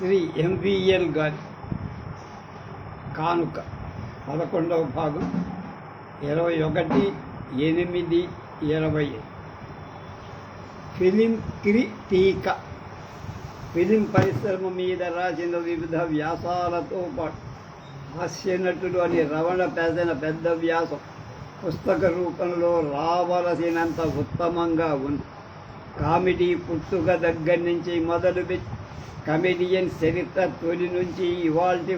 Shri MVL గారి కానుక పదకొండవ భాగం ఇరవై ఒకటి ఎనిమిది ఇరవై. ఫిలిం క్రిటీక. ఫిలిం పరిశ్రమ మీద రాసిన వివిధ వ్యాసాలతో పాటు హాస్య నటుడు అని రవణ పెదన పెద్ద వ్యాసం. పుస్తక రూపంలో రావలసినంత ఉత్తమంగా ఉంది. కామెడీ పుట్టుక దగ్గర నుంచి మొదలుపెట్టి కమెడియన్ చరిత్ర తొలి నుంచి ఇవాల్టి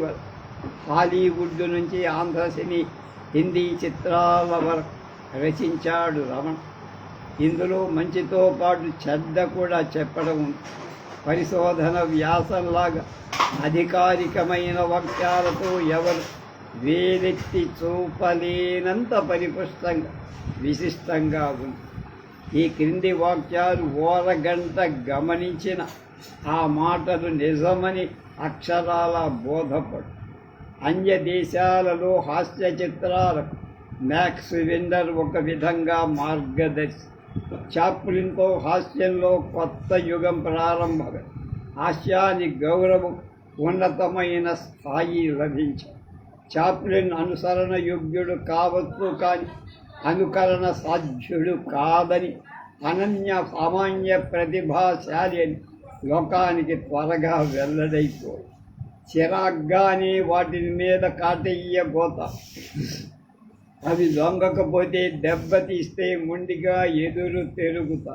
హాలీవుడ్ నుంచి ఆంధ్ర సినీ హిందీ చిత్రాల వరకు రచించాడు రమణ. ఇందులో మంచితో పాటు చెడ్డ కూడా చెప్పడం పరిశోధన వ్యాసంలాగా అధికారికమైన వాక్యాలతో ఎవరు వేలెత్తి చూపలేనంత పరిపుష్టంగా విశిష్టంగా ఉంది. ఈ క్రింది వాక్యాలు ఓరగంట గమనించిన ఆ మాటలు నిజమని అక్షరాల బోధపడు. అన్య దేశాలలో హాస్య చిత్రాలకు మ్యాక్స్ విండర్ ఒక విధంగా మార్గదర్శి. చాప్లిన్తో హాస్యంలో కొత్త యుగం ప్రారంభమే. హాస్యాని గౌరవం ఉన్నతమైన స్థాయి లభించాయి చాప్లిన్ అనుసరణ యోగ్యుడు కావచ్చు కానీ అనుకరణ సాధ్యుడు కాదని అనన్య సామాన్య ప్రతిభాశాలి అని లోకానికి త్వరగా వెల్లడైపోయి చిరాగ్గానే వాటి మీద కాటయ్యబోతా అవి లొంగకపోతే దెబ్బతీస్తే మొండిగా ఎదురు తిరుగుతా.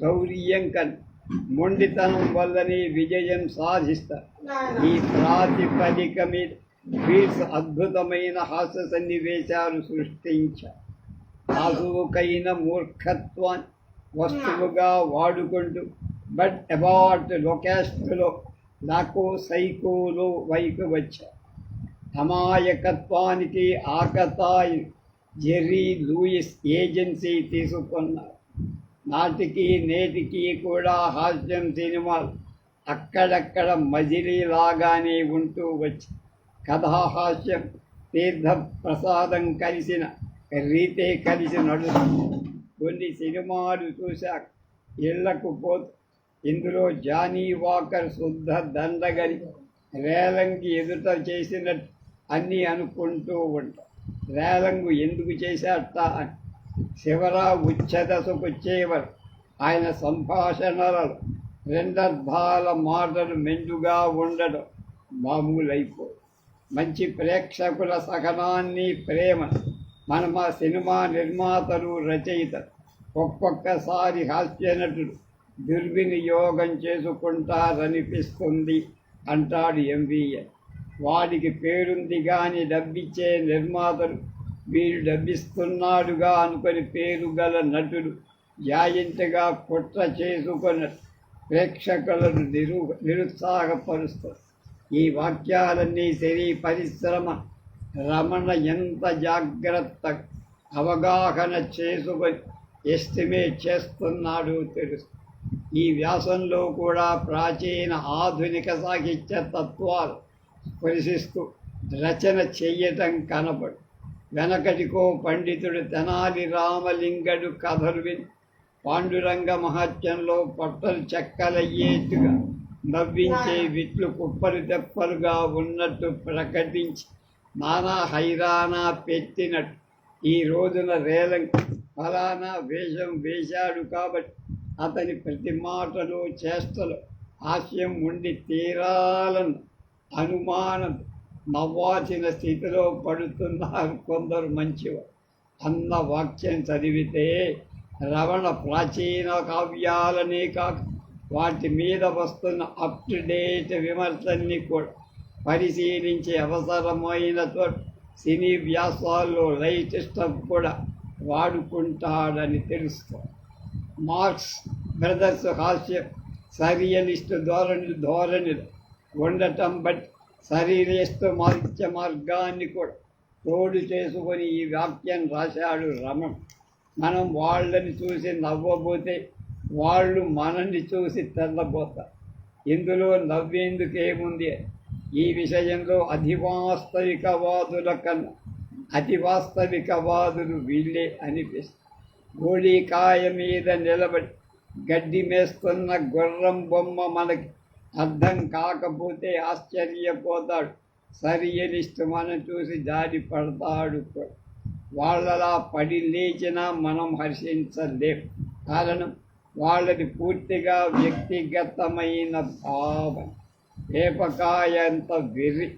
శౌర్యం కన్ మొండితనం వల్లనే విజయం సాధిస్తా. ఈ ప్రాతిపదిక మీద బీట్స్ అద్భుతమైన హాస్య సన్నివేశాలు సృష్టించ. నాజూకైన మూర్ఖత్వాన్ని వస్తువుగా వాడుకుంటూ బట్ అబౌట్ లొకాస్ట్లో నాకు సైకోలు వైపు వచ్చారు అమాయకత్వానికి ఆకతాయి జెర్రీ లూయిస్ ఏజెన్సీ తీసుకున్నారు నాటికి నేటికి కూడా హాస్యం సినిమాలు అక్కడక్కడ మజిలీలాగానే ఉంటూ వచ్చి. కథాహాస్యం తీర్థ ప్రసాదం కలిసిన రీతే కలిసి నడుస్తుంది. కొన్ని సినిమాలు చూశాక ఇళ్ళకు పోతూ ఇందులో జానీ వాకర్ శుద్ధ దండగని రేలంగి ఎదుట చేసినట్టు అన్నీ అనుకుంటూ ఉంటాం. రేలంగు ఎందుకు చేశాట అని శివరా ఉచ్చదశకు వచ్చేవారు. ఆయన సంభాషణలలో రెండర్ధాల మాటలు మెండుగా ఉండడం మామూలైపో మంచి ప్రేక్షకుల సహనాన్ని ప్రేమ. మన మా సినిమా నిర్మాతలు రచయిత ఒక్కొక్కసారి హాస్య నటుడు దుర్వినియోగం చేసుకుంటారనిపిస్తుంది అంటాడు ఎంవీఏ వాడికి పేరుంది కానీ డబ్బిచ్చే నిర్మాతలు వీడు డబ్బిస్తున్నాడుగా అనుకొని పేరు గల నటుడు జాయింట్గా కుట్ర చేసుకున్న ప్రేక్షకులను నిరు నిరుత్సాహపరుస్తారు ఈ వాక్యాలన్నీ శరీ పరిశ్రమ రమణ ఎంత జాగ్రత్త అవగాహన చేసుకొని ఎస్టిమేట్ చేస్తున్నాడు తెలుస్తుంది. ఈ వ్యాసంలో కూడా ప్రాచీన ఆధునిక సాహిత్య తత్వాలు స్పృశిస్తూ రచన చెయ్యటం కనపడు. వెనకటికో పండితుడు తెనాలి రామలింగడు కథలు విని పాండురంగ మహత్యంలో పొట్టలు చెక్కలయ్యేట్టుగా నవ్వించే విట్లు కుప్పలు తెప్పలుగా ఉన్నట్టు ప్రకటించి నానా హైరానా పెట్టినట్టు. ఈ రోజున రేలం ఫలానా వేషం వేశాడు కాబట్టి అతని ప్రతి మాటలో చేష్టలు హాస్యం ఉండి తీరాలను అనుమానం నవ్వాల్సిన స్థితిలో పడుతున్నారు కొందరు మంచివారు. అన్న వాక్యం చదివితే రవణ ప్రాచీన కావ్యాలనే కాక వాటి మీద వస్తున్న అప్ టు డేట్ విమర్శల్ని కూడా పరిశీలించే అవసరమైన సినీ వ్యాసాల్లో లైట్ స్టఫ్ కూడా వాడుకుంటాడని తెలుస్తుంది. మార్క్స్ బ్రదర్స్ హాస్య సరియలిస్ట్ ధోరణి ధోరణి ఉండటం బట్టి శరీరస్తు మార్గ మార్గాన్ని కూడా తోడు చేసుకొని ఈ వాక్యం రాశాడు రమణ. మనం వాళ్ళని చూసి నవ్వబోతే వాళ్ళు మనల్ని చూసి తెల్లబోతారు. ఇందులో నవ్వేందుకేముంది? ఈ విషయంలో అధివాస్తవికవాదుల కన్నా అతి వాస్తవికవాదులు వీళ్ళే అనిపిస్తుంది గోళీకాయ మీద నిలబడి గడ్డి మేస్తున్న గుర్రం బొమ్మ మనకి అర్థం కాకపోతే ఆశ్చర్యపోతాడు. సరి మనం చూసి జారి పడతాడు వాళ్ళలా పడి లేచినా మనం హర్షించలేం. కారణం వాళ్ళది పూర్తిగా వ్యక్తిగతమైన భావం వేపకాయంత వెర్రి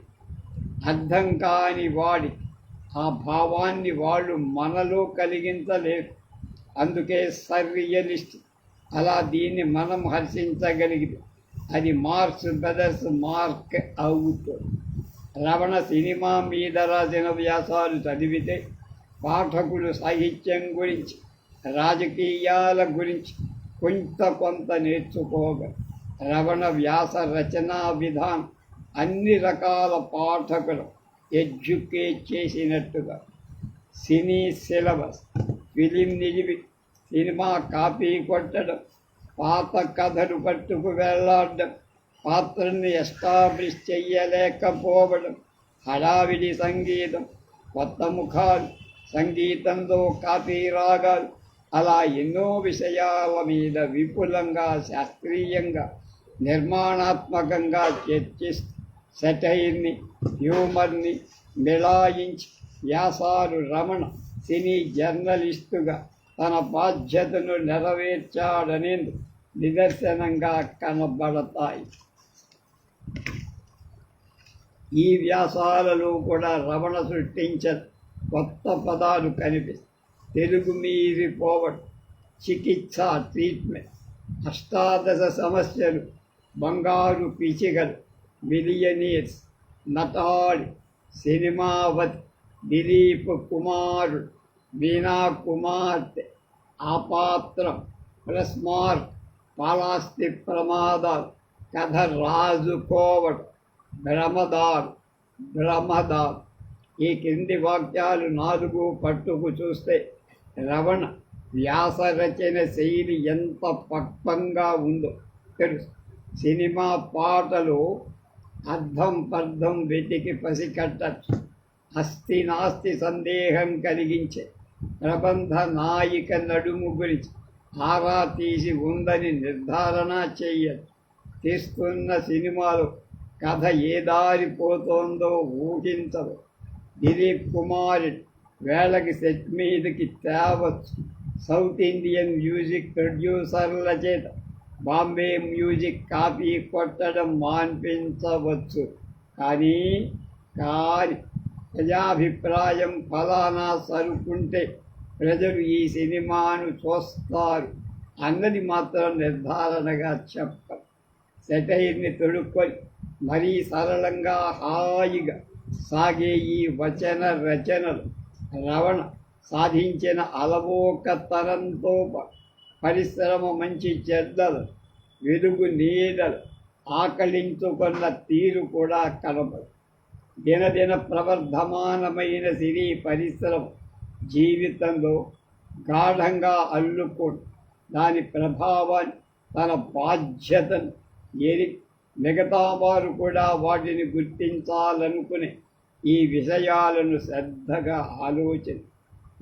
అర్థం కాని వాడి. ఆ భావాన్ని వాళ్ళు మనలో కలిగించలేరు. అందుకే సర్రియలిస్ట్ అలా దీన్ని మనం హర్షించగలిగింది అది మార్క్స్ బ్రదర్స్ మార్క్ అవుతుంది. రమణ సినిమా మీద రాసిన వ్యాసాలు చదివితే పాఠకులు సాహిత్యం గురించి రాజకీయాల గురించి కొంత కొంత నేర్చుకోగ. రమణ వ్యాస రచనా విధానం అన్ని రకాల పాఠకులు ఎడ్యుకేట్ చేసినట్టుగా. సినీ సిలబస్ ఫిలిం నిలివి సినిమా కాపీ కొట్టడం పాత కథలు పట్టుకు వెళ్ళాడడం పాత్రని ఎస్టాబ్లిష్ చెయ్యలేకపోవడం హడావిడి సంగీతం కొత్త ముఖాలు సంగీతంలో కాపీ రాగాలు అలా ఎన్నో విషయాల మీద విపులంగా శాస్త్రీయంగా నిర్మాణాత్మకంగా చర్చిస్తూ సెటైర్ని హ్యూమర్ని మిళాయించి వ్యాసాలు రమణ సినీ జర్నలిస్టుగా తన బాధ్యతను నెరవేర్చాడని నిదర్శనంగా కనబడతాయి. ఈ వ్యాసాలలో కూడా రమణ సృష్టించిన కొత్త పదాలు కనిపిస్తాయి తెలుగు మీరిపోవడం చికిత్స ట్రీట్మెంట్ అష్టాదశ సమస్యలు బంగారు పిచిగలు మిలియనీర్స్ నటాడి సినిమావతి దిలీప్ కుమార్ వీణా కుమార్తె ఆపాత్రం ప్లస్ మార్క్ పాలాస్తి ప్రమాద కథ రాజుకోవట్ భ్రమదార్ భ్రమదార్ ఈ కింది వాక్యాలు నాలుగు పట్టుకు చూస్తే రవణ వ్యాస రచన శైలి ఎంత పక్వంగా ఉందో తెలుసు. సినిమా పాటలు అర్థం పర్థం వెతికి పసికట్టచ్చు. అస్థి నాస్తి సందేహం కలిగించే ప్రబంధ నాయిక నడుము గురించి ఆరా తీసి ఉందని నిర్ధారణ చెయ్యదు తీస్తున్న సినిమాలో కథ ఏ దారిపోతోందో ఊహించదు దిలీప్ కుమార్ వేళకి సెట్ మీదకి తేవచ్చు సౌత్ ఇండియన్ మ్యూజిక్ ప్రొడ్యూసర్ల చేత బాంబే మ్యూజిక్ కాపీ కొట్టడం మాన్పించవచ్చు కానీ కానీ ప్రజాభిప్రాయం ఫలానా సరుకుంటే ప్రజలు ఈ సినిమాను చూస్తారు అన్నది మాత్రం నిర్ధారణగా చెప్ప సెటైర్ని తొడుక్కొని మరీ సరళంగా హాయిగా సాగే ఈ వచన రచనలు రవణ సాధించిన అలవోకతరంతో పరిశ్రమ మంచి చెడ్డలు వెలుగు నీడలు ఆకలించుకున్న తీరు కూడా కనబడు. దినదిన ప్రవర్ధమానమైన సినీ పరిశ్రమ జీవితంలో గాఢంగా అల్లుకో దాని ప్రభావాన్ని తన బాధ్యతను ఏరి మిగతా వారు కూడా వాటిని గుర్తించాలనుకునే ఈ విషయాలను శ్రద్ధగా ఆలోచన.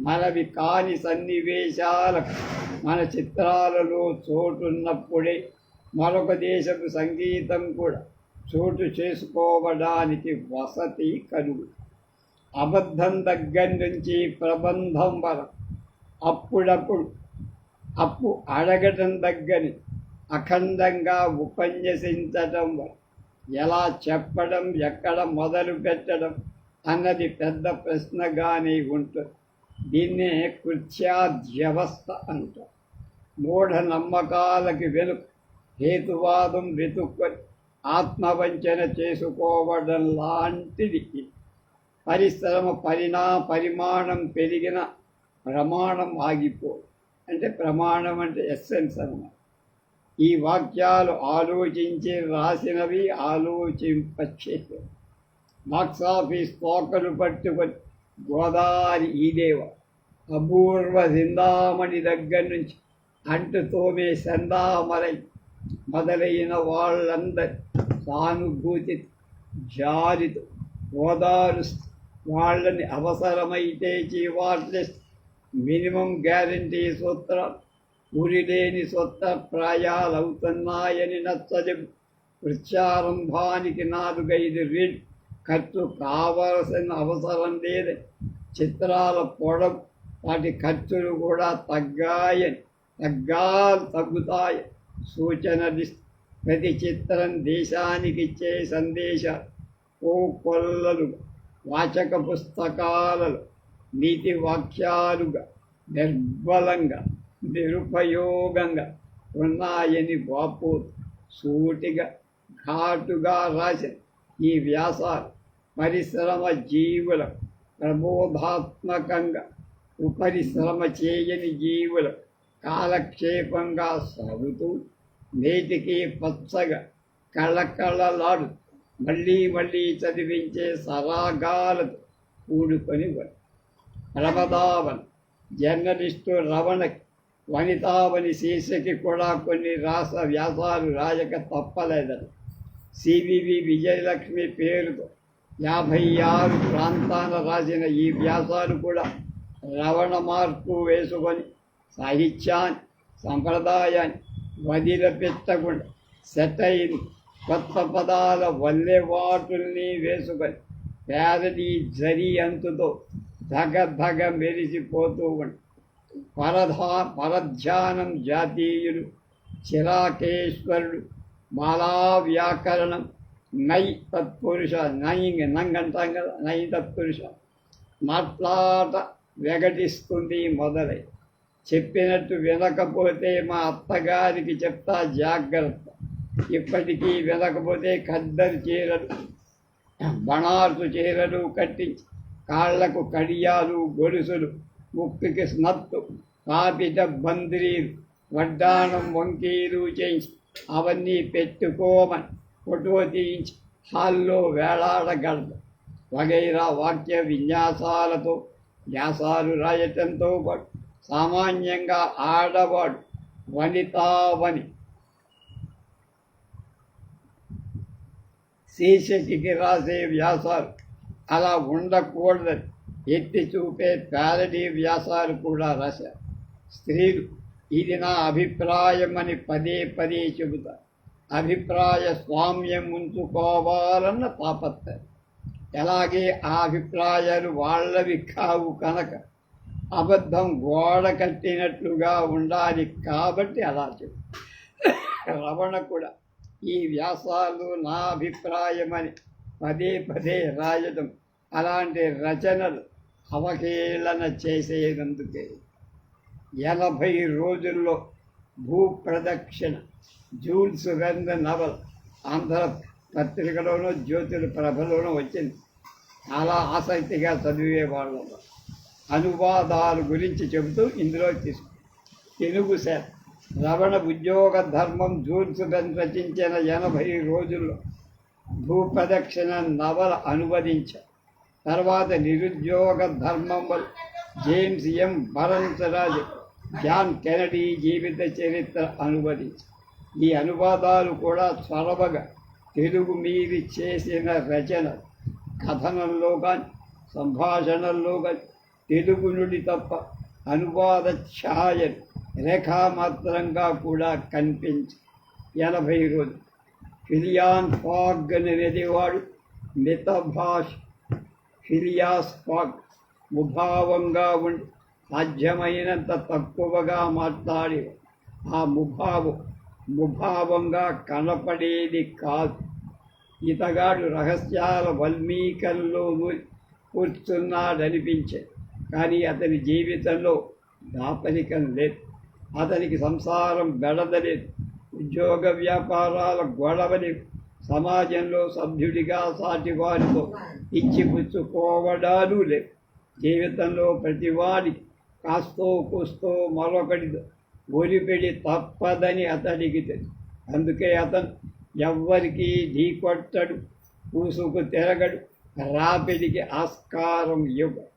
మనవి కాని సన్నివేశాలకు మన చిత్రాలలో చోటున్నప్పుడే మరొక దేశపు సంగీతం కూడా చోటు చేసుకోవడానికి వసతి కలుగు అబద్ధం దగ్గర నుంచి ప్రబంధం వరకు అప్పుడప్పుడు అప్పు అడగటం దగ్గరి అఖండంగా ఉపన్యసించటం వరకు ఎలా చెప్పడం ఎక్కడ మొదలు పెట్టడం అన్నది పెద్ద ప్రశ్నగానే ఉంటుంది. దీన్నే కృత్యాధ్యవస్థ అంటారు. మూఢ నమ్మకాలకి వెనుక హేతువాదం వెతుక్కొని ఆత్మవంచన చేసుకోవడం లాంటిది. పరిశ్రమ పరిణా పరిమాణం పెరిగిన ప్రమాణం ఆగిపో అంటే ప్రమాణం అంటే ఎస్సెన్స్ అన్నమాట. ఈ వాక్యాలు ఆలోచించి రాసినవి ఆలోచింపచేసేవి బాక్సాఫీస్ తోకలు పట్టుకొని గోదావరి ఈదేవ అపూర్వ సిందామణి దగ్గర నుంచి అంటు తోమే సందామరై మొదలైన వాళ్ళందరి సానుభూతి జారితో. ఓదారుస్తూ వాళ్ళని అవసరమైతే చీవాట్లిస్తూ మినిమం గ్యారంటీ సూత్రాలు ఉరిలేని సొత్త ప్రాయాలవుతున్నాయని నచ్చజెబు వృక్షారంభానికి నాలుగైదు రీడ్. ఖర్చు కావలసిన అవసరం లేదు. చిత్రాల పొడవు వాటి ఖర్చులు కూడా తగ్గాయని తగ్గా తగ్గుతాయి. సూచనలు ప్రతి చిత్రం దేశానికి ఇచ్చే సందేశాలు ఓ కొల్లలు వాచక పుస్తకాలలో నీతి వాక్యాలుగా నిర్బలంగా నిరుపయోగంగా ఉన్నాయని బాపు సూటిగా ఘాటుగా రాసిన ఈ వ్యాసాలు పరిశ్రమ జీవుల ప్రబోధాత్మకంగా ఉపరిశ్రమ చేయని జీవుల కాలక్షేపంగా సాగుతూ నేటికి పచ్చగా కళకళలాడు. మళ్ళీ మళ్ళీ చదివించే సరాగాలతో కూడుకొని ఉంది రమదావన్ జర్నలిస్టు రమణకి వనితావని శీర్షకి కూడా కొన్ని రాస వ్యాసాలు రాయక తప్పలేదని సివివి విజయలక్ష్మి పేరుతో యాభై ఆరు ప్రాంతాల రాసిన ఈ వ్యాసాలు కూడా రవణ మార్పు వేసుకొని సాహిత్యాన్ని సంప్రదాయాన్ని వదిలిపెట్టకుండా సెటైన్ కొత్త పదాల వల్లెవాటుల్ని వేసుకొని పేదటి జరి అంతుతో ధగ ధగ మెరిసిపోతూ ఉండి. పరధా పరధ్యానం జాతీయులు చిరాకేశ్వరుడు మాలా వ్యాకరణం నై తత్పురుష నై నంగంటాం కదా నై తత్పురుష. మాట్లాట వెగటిస్తుంది మొదలై చెప్పినట్టు వినకపోతే మా అత్తగారికి చెప్తా జాగ్రత్త. ఇప్పటికీ వినకపోతే ఖద్దరు చీరలు బణార్సు చీరలు కట్టించి కాళ్ళకు కడియాలు గొలుసులు ముక్కుకి స్నత్తు తాపిత బంద్రీలు వడ్డాణం వంకీలు చేయించి అవన్నీ పెట్టుకోమని ఫోటో తీయించి హాల్లో వేలాడగలదు. వగైరా వాక్య విన్యాసాలతో వ్యాసాలు రాయటంతో పాటు సామాన్యంగా ఆడవాడు వనితావని శీర్షికి రాసే వ్యాసాలు అలా ఉండకూడదని ఎత్తి చూపే ప్యారడీ వ్యాసాలు కూడా రాశారు. స్త్రీలు ఇది నా అభిప్రాయం అని పదే పదే చెబుతారు అభిప్రాయ స్వామ్యం ఉంచుకోవాలన్న తాపత్రయం ఎలాగే ఆ అభిప్రాయాలు వాళ్ళవి కావు కనుక అబద్ధం గోడ కట్టినట్లుగా ఉండాలి కాబట్టి అలా చెప్పు. రమణ కూడా ఈ వ్యాసాలు నా అభిప్రాయమని పదే పదే రాయడం అలాంటి రచనలు అవహేళన చేసేందుకే. ఎనభై రోజుల్లో భూప్రదక్షిణ జూన్ సుగంధ నవల్ ఆంధ్ర పత్రికలోనూ జ్యోతుల ప్రభలోనూ వచ్చింది. చాలా ఆసక్తిగా చదివేవాళ్ళం. అనువాదాల గురించి చెబుతూ ఇందులో తీసుకు తెలుగు సార్. రవణ ఉద్యోగ ధర్మం జూల్స్ రచించిన ఎనభై రోజుల్లో భూప్రదక్షిణ నవల అనువదించారు తర్వాత నిరుద్యోగ ధర్మం వల్ల జేమ్స్ ఎం. భరంతరాజు జాన్ కెనడీ జీవిత చరిత్ర అనువదించారు ఈ అనువాదాలు కూడా చొరవగా తెలుగు మీది చేసిన రచన కథనంలో కానీ సంభాషణల్లో కానీ తెలుగునుడి తప్ప అనువాద ఛాయలు రేఖామాత్రంగా కూడా కనిపించి ఎనభై రోజులు. ఫిలియాన్ ఫాగ్ అనేవాడు మిత భాష ఫిలియాస్ ఫాగ్ ముభావంగా ఉండి సాధ్యమైనంత తక్కువగా మాట్లాడి ఆ ముభావం ముభావంగా కనపడేది కాదు. ఇతగాడు రహస్యాల వల్మీకల్లో కూర్చున్నాడనిపించే కానీ అతని జీవితంలో దాపరికం లేదు. అతనికి సంసారం బెడదలేదు ఉద్యోగ వ్యాపారాల గొడవని సమాజంలో సభ్యుడిగా సాటి వారితో ఇచ్చిపుచ్చుకోవడాలు లేవు. జీవితంలో ప్రతివాడికి కాస్తో కూస్తో మరొకటి ఒలిపెడి తప్పదని అతడికి తెలుసు. అందుకే అతను ఎవ్వరికీ ఢీకొట్టడు పూసుకు తిరగడు. రాపిడికి ఆస్కారం ఇవ్వడు.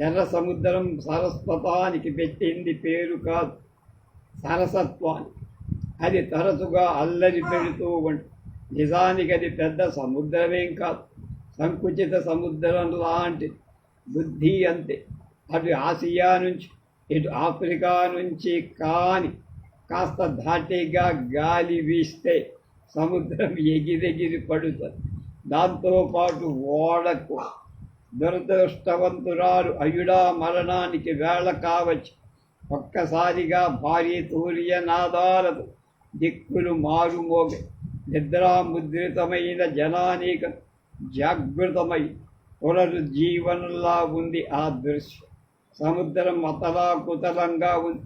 ఎర్ర సముద్రం సరస్వతానికి పెట్టింది పేరు కాదు. సరసత్వానికి అది తరచుగా అల్లరి పెడుతూ ఉంటుంది నిజానికి అది పెద్ద సముద్రమేం కాదు. సంకుచిత సముద్రం లాంటి బుద్ధి అంతే. అటు ఆసియా నుంచి ఇటు ఆఫ్రికా నుంచి కాని కాస్త ధాటిగా గాలి వీస్తే సముద్రం ఎగిరెగిరి పడుతుంది. దాంతోపాటు ఓడకు దురదృష్టవంతురాలు అయుడా మరణానికి వేళ కావచ్చు ఒక్కసారిగా భారీ తూర్యనాదాలతో దిక్కులు మారుమోగే. నిద్రాముద్రితమైన జనానీక జాగృతమై పునరుజ్జీవనంలా ఉంది ఆ దృశ్యం. సముద్రం అతలాకుతలంగా ఉంది.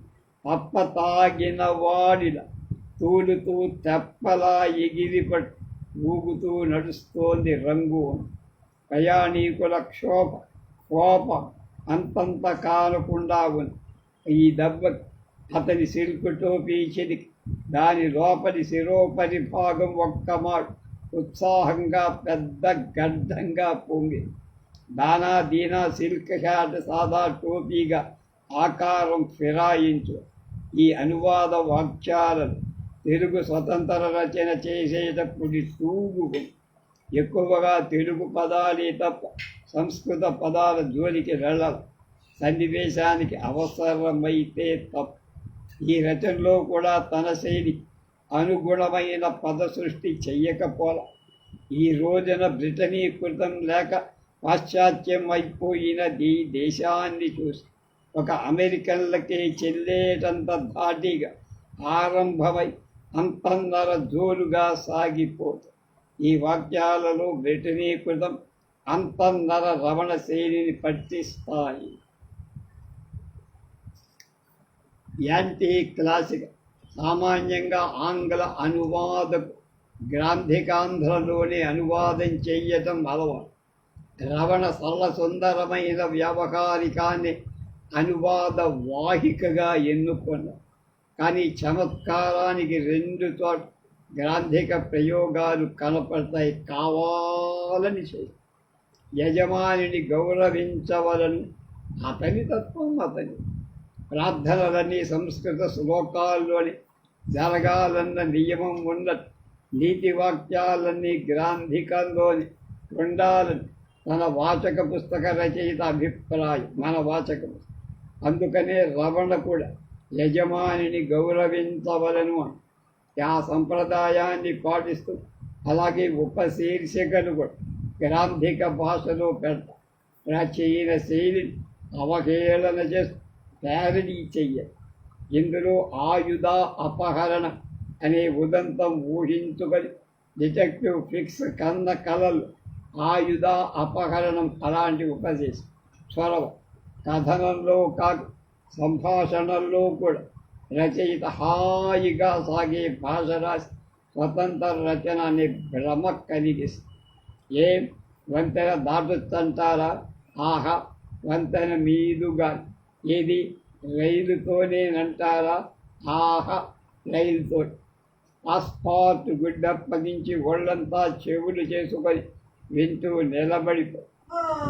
తప్ప తాగిన వాడిన తూలుతూ తెప్పలా ఎగిరిపట్టు ఊగుతూ నడుస్తోంది రంగు. ప్రయాణీకుల క్షోభ కోపం అంతంత కానకుండా ఉంది ఈ దెబ్బ అతని సిల్క్ టోపీ చెదికి దాని లోపలి శిరోపరి భాగం ఒక్క మాట ఉత్సాహంగా పెద్ద గడ్డంగా పొంగి దానా దీనా సిల్క్ షాట్ సాదా టోపీగా ఆకారం ఫిరాయించు. ఈ అనువాద వాక్యాలను తెలుగు స్వతంత్ర రచన చేసేటప్పుడు తూగు ఎక్కువగా తెలుగు పదాలే తప్ప సంస్కృత పదాల జోలికి వెళ్ళరు. సన్నివేశానికి అవసరమైతే తప్ప ఈ రచనలో కూడా తన శైలి అనుగుణమైన పద సృష్టి చెయ్యకపోల ఈ రోజున బ్రిటనీకృతం లేక పాశ్చాత్యం అయిపోయినది దేశాన్ని చూసి ఒక అమెరికన్లకే చెల్లేటంత ధాటిగా ఆరంభమై అంతన్నర జోలుగా సాగిపోతుంది ఈ వాక్యాలలో బ్రిటనీకృతం అంతర్నర రమణ శైలిని పట్టిస్తాయి. యాంటీ క్లాసిక్ సామాన్యంగా ఆంగ్ల అనువాదకు గ్రాంధికాంధ్రలోనే అనువాదం చేయటం అలవాటు. రవణ సరళ సుందరమైన వ్యవహారికాన్ని అనువాద వాహికగా ఎన్నుకున్నాం. కానీ చమత్కారానికి రెండు చోట్ల గ్రాంధిక ప్రయోగాలు కనపడతాయి కావాలని చేయి. యజమానిని గౌరవించవలని. అతని తత్వం అతని. ప్రార్థనలన్నీ సంస్కృత శ్లోకాల్లోని జరగాలన్న నియమం ఉన్న నీతి వాక్యాలన్నీ గ్రాంధికల్లోని ఉండాలని మన వాచక పుస్తక రచయిత అభిప్రాయం. మన వాచక పుస్తకం. అందుకనే రమణ కూడా యజమానిని గౌరవించవలను అని ఆ సంప్రదాయాన్ని పాటిస్తూ అలాగే ఉపశీర్షికలు కూడా గ్రాంధిక భాషలో పెడతా ప్రాచీన శైలిని అవహేళన చేస్తూ ప్యారడీ చెయ్యాలి ఇందులో ఆయుధ అపహరణ అనే ఉదంతం ఊహించుకొని డిటెక్టివ్ ఫిక్స్ కన్న కళలు ఆయుధ అపహరణం అలాంటి ఉపదేశం. స్వరం కథనంలో కాదు సంభాషణల్లో కూడా రచయిత హాయిగా సాగే భాష స్వతంత్ర రచన అనే భ్రమ కలిగిస్తుంది ఏం వంతెన దాటుతంటారా? ఆహా వంతెన మీదుగా ఏది? రైలుతోనేనంటారా ఆహా రైలుతో. ఆస్పాట్ గుడ్డ పగించి ఒళ్ళంతా చెవులు చేసుకొని వింటూ నిలబడిపో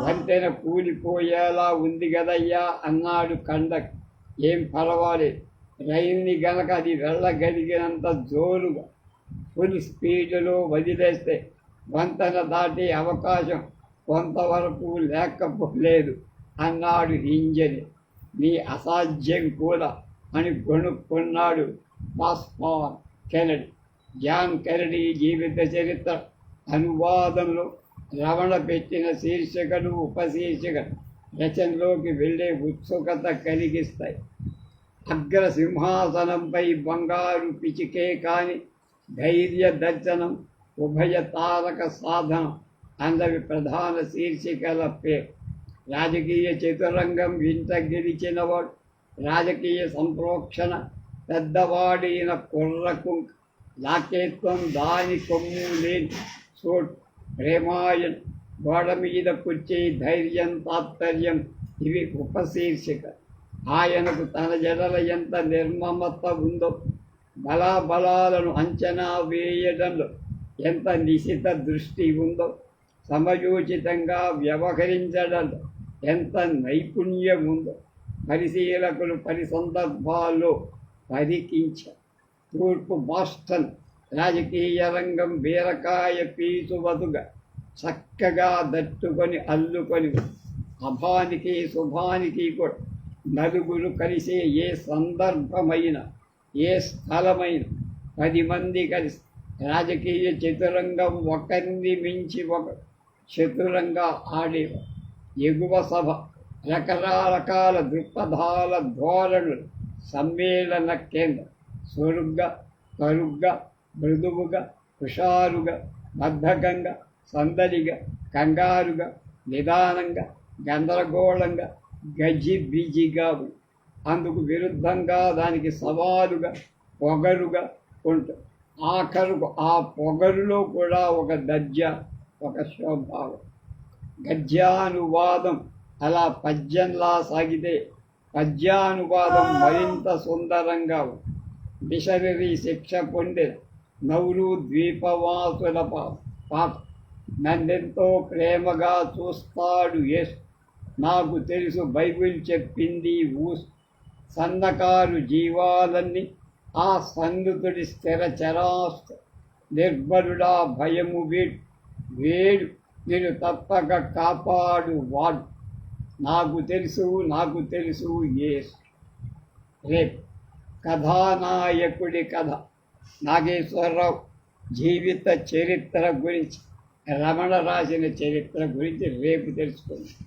వంతెన కూలిపోయేలా ఉంది కదయ్యా అన్నాడు కండక్. ఏం పర్వాలేదు. రైలుని గనక అది వెళ్ళగలిగినంత జోరుగా ఫుల్ స్పీడ్లో వదిలేస్తే వంతెన దాటే అవకాశం కొంతవరకు లేకపోలేదు. అన్నాడు ఇంజని. నీ అసాధ్యం కూడా అని కొనుక్కున్నాడు పాస్పాన్ కెనడీ. జాన్ కెనడీ జీవిత చరిత్ర అనువాదంలో రమణ పెట్టిన శీర్షికలు ఉపశీర్షికలు రచనలోకి వెళ్ళే ఉత్సుకత కలిగిస్తాయి. అగ్ర సింహాసనంపై బంగారు పిచికే కాని ధైర్య దర్శనం ఉభయ తారక సాధనం అందవి ప్రధాన శీర్షికల పేరు రాజకీయ చతురంగం వింత గెలిచినవాడు రాజకీయ సంప్రోక్షణ పెద్దవాడైన కుర్రకు లాకేత్వం దాని కొమ్ము లేని చోటు ప్రేమాయణ గోడ మీద కూర్చే ధైర్యం తాత్పర్యం ఇవి ఉపశీర్షిక. ఆయనకు తన జడల ఎంత నిర్మమత ఉందో బలాబలాలను అంచనా వేయడంలో ఎంత నిశిత దృష్టి ఉందో సమయోచితంగా వ్యవహరించడంలో ఎంత నైపుణ్యం ఉందో పరిశీలకులు పరి సందర్భాల్లో పరికించారు తూర్పు బాస్టన్ రాజకీయ రంగం బీరకాయ పీచువదుగా చక్కగా దట్టుకొని అల్లుకొని అభానికి శుభానికి కూడా నలుగురు కలిసే ఏ సందర్భమైన ఏ స్థలమైన పది మంది కలిసి రాజకీయ చతురంగం ఒకరిని మించి ఒక చతురంగా ఆడే ఎగువ సభ రకరకాల దృక్పథాల ధోరణులు సమ్మేళన కేంద్రం. సురుగ్గా కరుగ్గా మృదువుగా హుషారుగా బద్ధకంగా సందడిగా కంగారుగా నిదానంగా గందరగోళంగా గజి అందుకు విరుద్ధంగా దానికి సవాలుగా పొగరుగా ఉంటుంది ఆఖరుకు ఆ పొగరులో కూడా ఒక దర్జ ఒక స్వభావం. గద్యానువాదం అలా పద్యంలా సాగితే పద్యానువాదం మరింత సుందరంగా మిషనరీ శిక్ష పొందిన నౌరు ద్వీపవాసుల పాప. నన్నెంతో ప్రేమగా చూస్తాడు యేసు. నాకు తెలుసు బైబిల్ చెప్పింది ఊ సన్నకారు జీవాలన్నీ. ఆ సంగతుడి స్థిర చరాస్త నిర్భరుడా భయము వీడు. వేడు నేను తప్పక కాపాడు వాడు నాకు తెలుసు నాకు తెలుసు యేసు. రేపు కథానాయకుడి కథ. నాగేశ్వరరావు జీవిత చరిత్ర గురించి రమణ రాసిన చరిత్ర గురించి రేపు తెలుసుకుందాం.